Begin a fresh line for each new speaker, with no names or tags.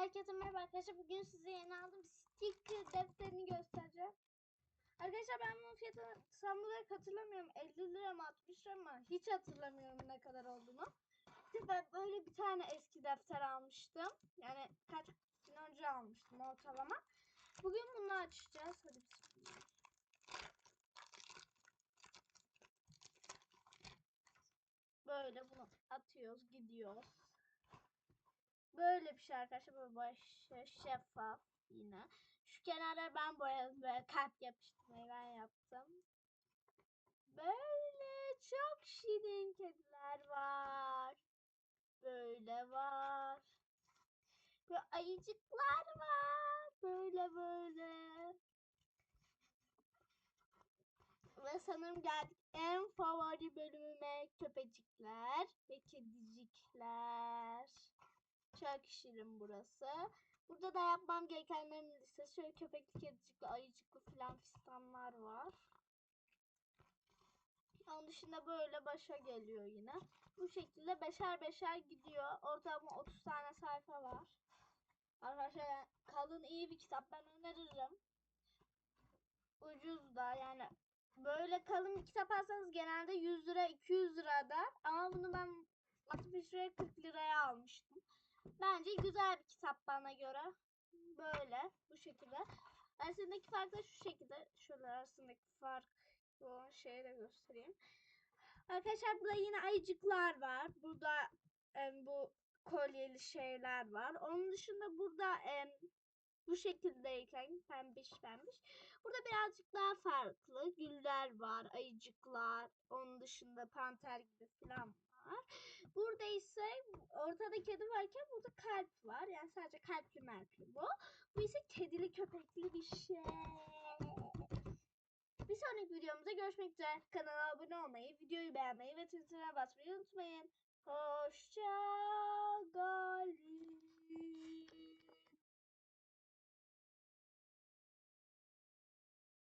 Herkese merhaba arkadaşlar. Bugün size yeni aldığım sticker defterini göstereceğim. Arkadaşlar ben bunun fiyatını tam hatırlamıyorum. 50 lira mı 60 lira mı? Hiç hatırlamıyorum ne kadar olduğunu. İşte ben böyle bir tane eski defter almıştım. Yani kaç gün önce almıştım ortalama. Bugün bunu açacağız. Hadi bismillah. Böyle bunu atıyoruz, gidiyoruz. Böyle bir şey arkadaşlar. Böyle başı şeffaf yine. Şu kenarları ben boyadım. Böyle kalp yapıştırmayı ben yaptım. Böyle çok şirin kediler var. Böyle var. Böyle ayıcıklar var. Böyle böyle. Ve sanırım geldik en favori bölümüme köpecikler ve kedicikler. Çok şirin burası. Burada da yapmam gerekenlerin listesi. Şöyle köpekli, kedicikli, ayıcıklı filan fistanlar var. Onun dışında böyle başa geliyor yine. Bu şekilde beşer beşer gidiyor. Ortalama 30 tane sayfa var. Arkadaşlar kalın iyi bir kitap ben öneririm. Ucuz da yani böyle kalın bir kitap alsanız genelde 100 lira 200 lirada ama bunu ben 60 liraya 40 liraya almıştım. Bence güzel bir kitap bana göre. Böyle bu şekilde. Arasındaki fark da şu şekilde. Şöyle arasındaki fark olan şeyi de göstereyim. Arkadaşlar burada yine ayıcıklar var. Burada em, bu kolyeli şeyler var. Onun dışında burada em, bu şekildeyken pembiş pembiş. Burada birazcık daha farklı. Güller var, ayıcıklar. Onun dışında panter gibi falan var. Burada ise ortada kedi varken burada kalp var. Yani sadece kalpli merpli bu. Bu ise kedili köpekli bir şey. Bir sonraki videomuzda görüşmek üzere. Kanala abone olmayı, videoyu beğenmeyi ve Twitter'a basmayı unutmayın. Hoşça.